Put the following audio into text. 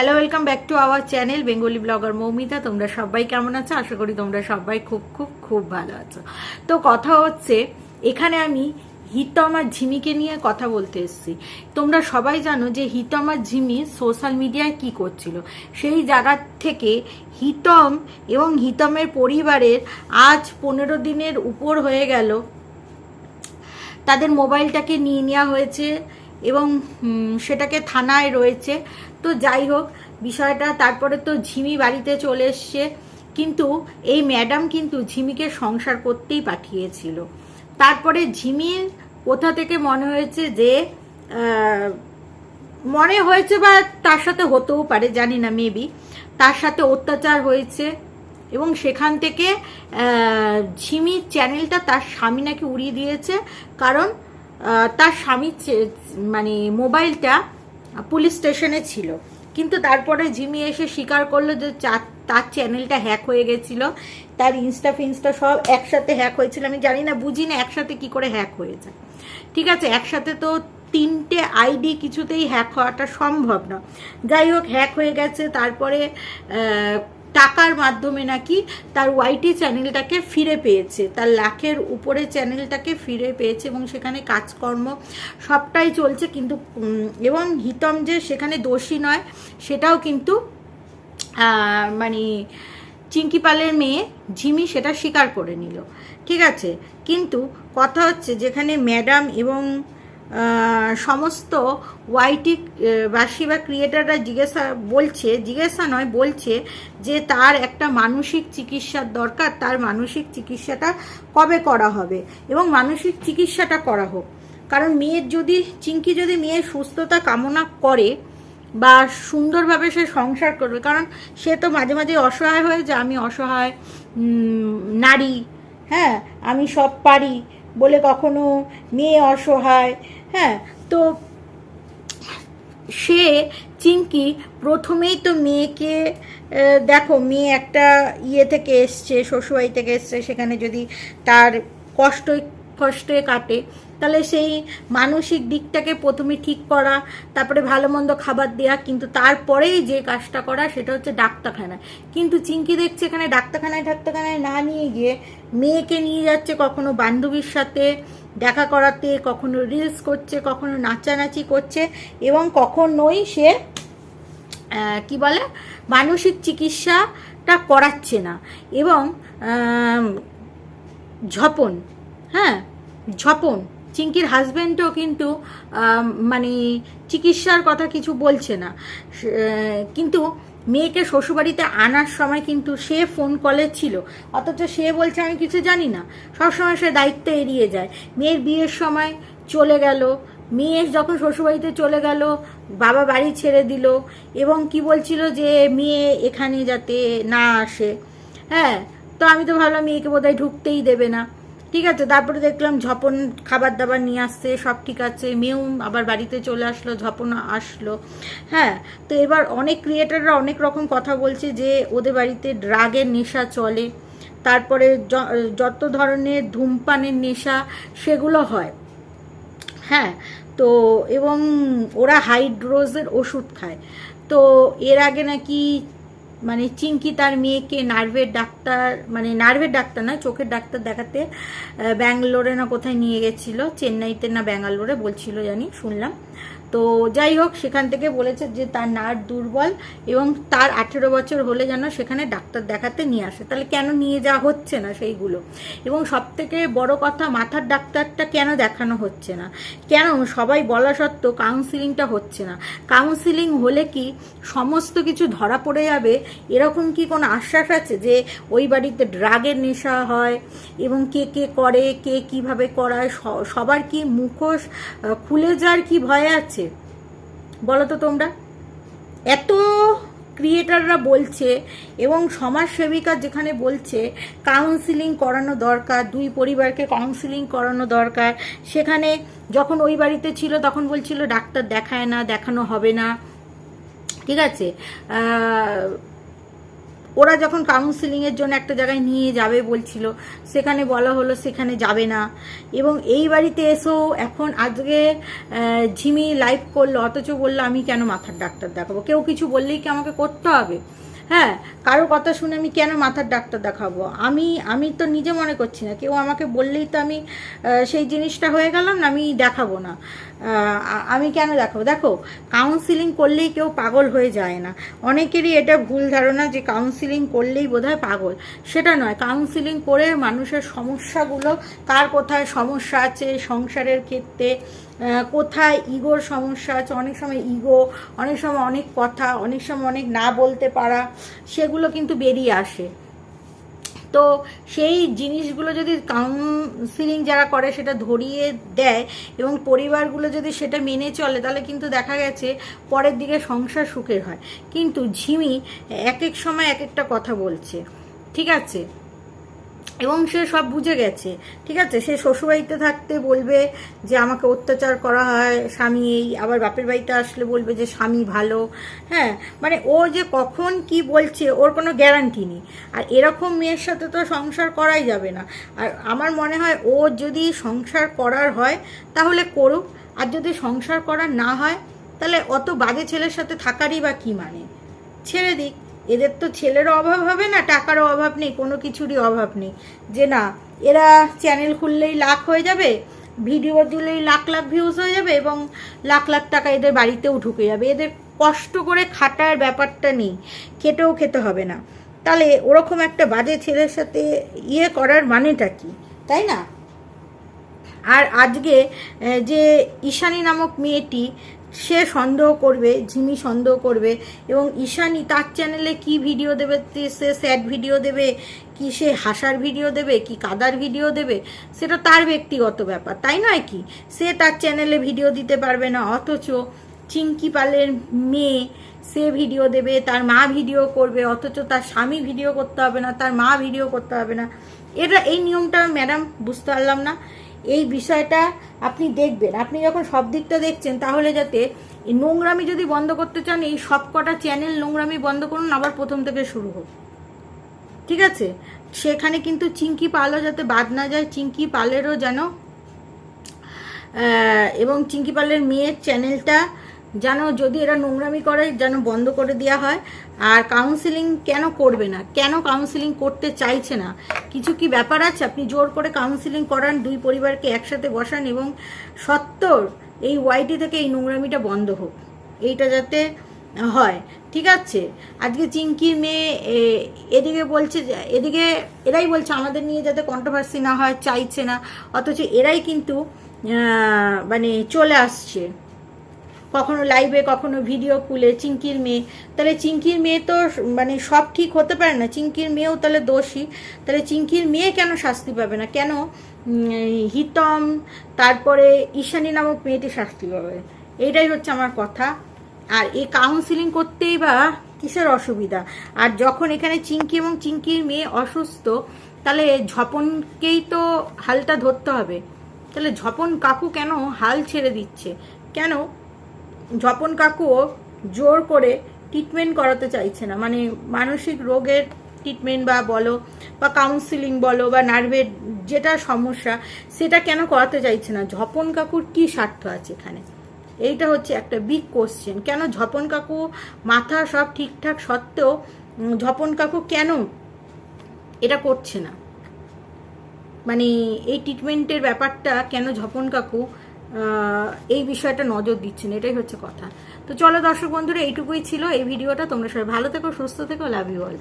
Hello welcome back to our channel Bengali blogger Moumita তোমরা সবাই কেমন আছো? আশা করি তোমরা সবাই খুব খুব খুব ভালো আছো। তো কথা হচ্ছে, এখানে আমি হিতম আর ঝিমিকে নিয়ে কথা বলতে এসেছি। তোমরা সবাই জানো যে হিতম ঝিমি সোশ্যাল মিডিয়ায় কি করছিল। সেই জায়গা থেকে হিতম এবং হিতমের পরিবারের আজ পনেরো দিনের উপর হয়ে গেল। তাদের মোবাইলটাকে নিয়ে নেওয়া হয়েছে। এবং সেটাকে থানায় রয়েছে। তো যাই হোক, বিষয়টা তারপরে তো ঝিমি বাড়িতে চলে এসছে। কিন্তু এই ম্যাডাম কিন্তু ঝিমিকে সংসার করতেই পাঠিয়েছিল। তারপরে ঝিমির কোথা থেকে মনে হয়েছে যে মনে হয়েছে বা তার সাথে হতেও পারে, জানি না মেবি তার সাথে অত্যাচার হয়েছে এবং সেখান থেকে ঝিমির চ্যানেলটা তার স্বামী নাকি উড়িয়ে দিয়েছে। কারণ তার স্বামীর চে- মানে মোবাইলটা পুলিশ স্টেশনে ছিল। কিন্তু তারপরে ঝিমি এসে স্বীকার করল যে তার চ্যানেলটা হ্যাক হয়ে গেছিল। তার ইনস্টা ফিনস্টা সব একসাথে হ্যাক হয়েছিল। আমি জানি না, বুঝি না একসাথে কি করে হ্যাক হয়ে যায় ঠিক আছে, একসাথে তো তিনটে আইডি কিছুতেই হ্যাক হওয়াটা সম্ভব না। যাই হোক, হ্যাক হয়ে গেছে। তারপরে টাকার মাধ্যমে নাকি তার ওয়াইটি চ্যানেলটাকে ফিরে পেয়েছে, তার লাখের উপরে চ্যানেলটাকে ফিরে পেয়েছে এবং সেখানে কাজকর্ম সবটাই চলছে। কিন্তু এবং হিতম যে সেখানে দোষী নয়, সেটাও কিন্তু মানে চিঙ্কি পালের মেয়ে ঝিমি সেটা স্বীকার করে নিল। ঠিক আছে? কিন্তু কথা হচ্ছে যেখানে ম্যাডাম এবং সমস্ত ওয়াইটি বাসী বা ক্রিয়েটাররা জিজ্ঞাসা বলছে, জিজ্ঞাসা নয়, বলছে যে তার একটা মানসিক চিকিৎসার দরকার, তার মানসিক চিকিৎসাটা কবে করা হবে এবং মানসিক চিকিৎসাটা করা হোক। কারণ মেয়ের যদি চিঙ্কি যদি মেয়ের সুস্থতা কামনা করে বা সুন্দরভাবে সে সংসার করবে, কারণ সে তো মাঝে মাঝে অসহায় হয়ে যায়, আমি অসহায় নারী হ্যাঁ আমি সব পারি বলে কখনো মেয়ে অসহায় হ্যাঁ তো সে চিঙ্কি প্রথমেই তো মেয়েকে দেখো, মেয়ে একটা ইয়ে থেকে এসছে, শ্বশুরবাড়ি থেকে এসছে, সেখানে যদি তার কষ্ট কষ্টে কাটে, তাহলে সেই মানসিক দিকটাকে প্রথমে ঠিক করা, তারপরে ভালো মন্দ খাবার দেওয়া কিন্তু তারপরেই যে কাজটা করা, সেটা হচ্ছে ডাক্তারখানা। কিন্তু চিঙ্কি দেখছে এখানে ডাক্তারখানায় ডাক্তারখানায় না নিয়ে গিয়ে মেয়েকে নিয়ে যাচ্ছে কখনো বান্ধবীর সাথে দেখা করাতে, কখনো রিলস করছে, কখনো নাচানাচি করছে এবং কখনোই সে কি বলে, মানসিক চিকিৎসাটা করাচ্ছে না এবং ঝপন হ্যাঁ ঝপন, চিঙ্কির হাজব্যান্ডও কিন্তু মানে চিকিৎসার কথা কিছু বলছে না। কিন্তু মেয়েকে শ্বশুরবাড়িতে আনার সময় কিন্তু সে ফোন কলে ছিল। অথচ সে বলছে, আমি কিছু জানি না। সবসময় সে দায়িত্ব এড়িয়ে যায়। মেয়ের বিয়ের সময় চলে গেল। মেয়ে যখন শ্বশুরবাড়িতে চলে গেল, বাবা বাড়ি ছেড়ে দিল এবং কি বলছিল যে, মেয়ে এখানে যাতে না আসে। হ্যাঁ তো আমি তো ভাবলাম, মেয়েকে বোধহয় ঢুকতেই দেবে না। ঠিক আছে, তারপরে দেখলাম ঝপন খাবার দাবার নিয়ে আসছে, সব ঠিক আছে মেয়েও আবার বাড়িতে চলে আসলো, ঝপন আসলো। হ্যাঁ তো এবার অনেক ক্রিয়েটাররা অনেক রকম কথা বলছে যে ওদের বাড়িতে ড্রাগের নেশা চলে, তারপরে যত ধরনের ধূমপানের নেশা সেগুলো হয়। হ্যাঁ তো এবং ওরা হাইড্রোজের ওষুধ খায়। তো এর আগে নাকি মানে চিঙ্কি তার মেয়েকে নার্ভের ডাক্তার মানে নার্ভের ডাক্তার না চোখের ডাক্তার দেখাতে ব্যাঙ্গালোরে না কোথায় নিয়ে গেছিল, চেন্নাইতে না ব্যাঙ্গালোরে বলছিল জানি, শুনলাম। তো যাই হোক, সেখান থেকে বলেছে যে তার নার্ভ দুর্বল এবং তার আঠেরো বছর হলে যেন সেখানে ডাক্তার দেখাতে নিয়ে আসে। তাহলে কেন নিয়ে যাওয়া হচ্ছে না সেইগুলো? এবং সব থেকে বড় কথা, মাথার ডাক্তারটা কেন দেখানো হচ্ছে না? কেন? সবাই বলা সত্ত্বেও কাউন্সিলিংটা হচ্ছে না। কাউন্সিলিং হলে কি সমস্ত কিছু ধরা পড়ে যাবে? এরকম কি কোনো আশ্বাস আছে যে ওই বাড়িতে ড্রাগের নেশা হয় এবং কে কে করে, কে কীভাবে করায়? সবার কি মুখোশ খুলে যাওয়ার কি ভয় আছে? বলো তো তোমরা? এত ক্রিয়েটাররা বলছে এবং সমাজসেবিকা যেখানে বলছে কাউন্সিলিং করানো দরকার, দুই পরিবারকে কাউন্সিলিং করানো দরকার। সেখানে যখন ওই বাড়িতে ছিল, তখন বলছিল, ডাক্তার দেখায় না, দেখানো হবে না। ঠিক আছে? ওরা যখন কাউন্সিলিংয়ের জন্য একটা জায়গায় নিয়ে যাবে বলছিল, সেখানে বলা হলো সেখানে যাবে না। এবং এই বাড়িতে এসেও এখন আজকে ঝিমি লাইফ করল, অথচ বলল আমি কেন মাথার ডাক্তার দেখাবো? কেউ কিছু বললেই কি আমাকে করতে হবে? হ্যাঁ কারও কথা শুনে আমি কেন মাথার ডাক্তার দেখাবো? আমি আমি তো নিজে মনে করছি না। কেউ আমাকে বললেই তো আমি সেই জিনিসটা হয়ে গেলাম না, আমি দেখাবো না। আমি কেন দেখাবো? দেখো কাউন্সিলিং করলেই কেউ পাগল হয়ে যায় না। অনেকেরই এটা ভুল ধারণা যে কাউন্সিলিং করলেই বোধহয় পাগল। সেটা নয়। কাউন্সিলিং করে মানুষের সমস্যাগুলো, কার কোথায় সমস্যা আছে, সংসারের ক্ষেত্রে কোথায় ইগোর সমস্যা আছে, অনেক সময় ইগো, অনেক সময় অনেক কথা, অনেক সময় অনেক না বলতে পারা, সেগুলো কিন্তু বেরিয়ে আসে। তো সেই জিনিসগুলো যদি কাউন্সিলিং যারা করে সেটা ধরিয়ে দেয় এবং পরিবারগুলো যদি সেটা মেনে চলে, তাহলে কিন্তু দেখা গেছে পরের দিকে সংসার সুখের হয়। কিন্তু ঝিমি এক এক সময় এক একটা কথা বলছে। ঠিক আছে? এবং সে সব বুঝে গেছে, ঠিক আছে? সে শ্বশুরবাড়িতে থাকতে বলবে যে আমাকে অত্যাচার করা হয়, স্বামী এই, আবার বাপের বাড়িতে আসলে বলবে যে স্বামী ভালো হ্যাঁ? মানে ও যে কখন কি বলছে, ওর কোনো গ্যারান্টি নেই। আর এরকম মেয়ের সাথে তো সংসার করাই যাবে না। আর আমার মনে হয় ও যদি সংসার করার হয়, তাহলে করুক। আর যদি সংসার করার না হয়, তাহলে অত বাজে ছেলের সাথে থাকারই বা কী মানে? ছেড়ে দিক। এদের তো ছেলেরও অভাব হবে না, টাকারও অভাব নেই, কোনো কিছুরই অভাব নেই। যে না, এরা চ্যানেল খুললেই লাখ হয়ে যাবে ভিডিও দিলেই লাখ লাখ ভিউজ হয়ে যাবে এবং লাখ লাখ টাকা এদের বাড়িতেও ঢুকে যাবে। এদের কষ্ট করে খাটার ব্যাপারটা নেই, খেটেও খেতে হবে না। তাহলে ওরকম একটা বাজে ছেলের সাথে ইয়ে করার মানেটা কি, তাই না? আর আজকে যে ঈশানী নামক মেয়েটি সে সন্দেহ করবে ঝিমি সন্দেহ করবে এবং ঈশানী তার চ্যানেলে কি ভিডিও দেবে সে স্যাড ভিডিও দেবে, কি সে হাসার ভিডিও দেবে, কি কাদার ভিডিও দেবে, সেটা তার ব্যক্তিগত ব্যাপার, তাই নয় কি? সে তার চ্যানেলে ভিডিও দিতে পারবে না, অথচ চিঙ্কি পালের মেয়ে সে ভিডিও দেবে, তার মা ভিডিও করবে, অথচ তার স্বামী ভিডিও করতে হবে না, তার মা ভিডিও করতে হবে না। এটা, এই নিয়মটা ম্যাডাম বুঝতে পারলাম না। এই বিষয়টা আপনি দেখবেন। আপনি যখন সব দিকটা দেখছেন, তাহলে যাতে নোংরামি যদি বন্ধ করতে চান, এই সব কটা চ্যানেল নোংরামি বন্ধ করুন, আবার প্রথম থেকে শুরু হোক। ঠিক আছে? সেখানে কিন্তু চিঙ্কি পালও যাতে বাদ না যায় চিঙ্কি পালেরও যেন এবং চিঙ্কি পালের মেয়ের চ্যানেলটা যেন যদি এরা নোংরামি করে, যেন বন্ধ করে দেওয়া হয়। আর কাউন্সিলিং কেন করবে না? কেন কাউন্সিলিং করতে চাইছে না? কিছু কি ব্যাপার আছে? আপনি জোর করে কাউন্সিলিং করান, দুই পরিবারকে একসাথে বসান এবং সত্তর এই ওয়াইটি থেকে এই নোংরামিটা বন্ধ হোক। এইটা যাতে হয়। ঠিক আছে? আজকে চিঙ্কির মেয়ে এদিকে বলছে এদিকে এরাই বলছে আমাদের নিয়ে যাতে কন্ট্রোভার্সি না হয়, চাইছে না। অথচ এরাই কিন্তু মানে চলে আসছে। কখনো লাইভে কখনো ভিডিও খুলে চিঙ্কির মেয়ে। তাহলে চিঙ্কির মেয়ে তো মানে সব ঠিক হতে পারে না। চিঙ্কির মেয়েও তাহলে দোষী। তাহলে চিঙ্কির মেয়ে কেন শাস্তি পাবে না? কেন হিতম, তারপরে ঈশানী নামক মেয়েটি শাস্তি পাবে? এটাই হচ্ছে আমার কথা। আর এই কাউন্সিলিং করতেই বা কিসের অসুবিধা? আর যখন এখানে চিঙ্কি এবং চিঙ্কির মেয়ে অসুস্থ, তাহলে ঝপনকেই তো হালটা ধরতে হবে। তাহলে ঝপন কাকু কেন হাল ছেড়ে দিচ্ছে? কেন ঝপন কাকুও জোর করে ট্রিটমেন্ট করাতে চাইছে না। মানে মানসিক রোগের ট্রিটমেন্ট বা বলো, বা কাউন্সিলিং বলো, বা নার্ভের যেটা সমস্যা, সেটা কেন করাতে চাইছে না? ঝপন কাকুর কি স্বার্থ আছে এখানে? এইটা হচ্ছে একটা বিগ কোশ্চেন কেন ঝপন কাকু মাথা সব ঠিকঠাক সত্ত্বেও ঝপন কাকু কেন এটা করছে না? মানে এই ট্রিটমেন্টের ব্যাপারটা কেন ঝপন কাকু এই বিষয়টা নজর দিচ্ছেন, এটাই হচ্ছে কথা। তো চলো দর্শক বন্ধুরা, এইটুকুই ছিল এই ভিডিওটা। তোমরা সবাই ভালো থেকো, সুস্থ থেকো লাভ ইউ অল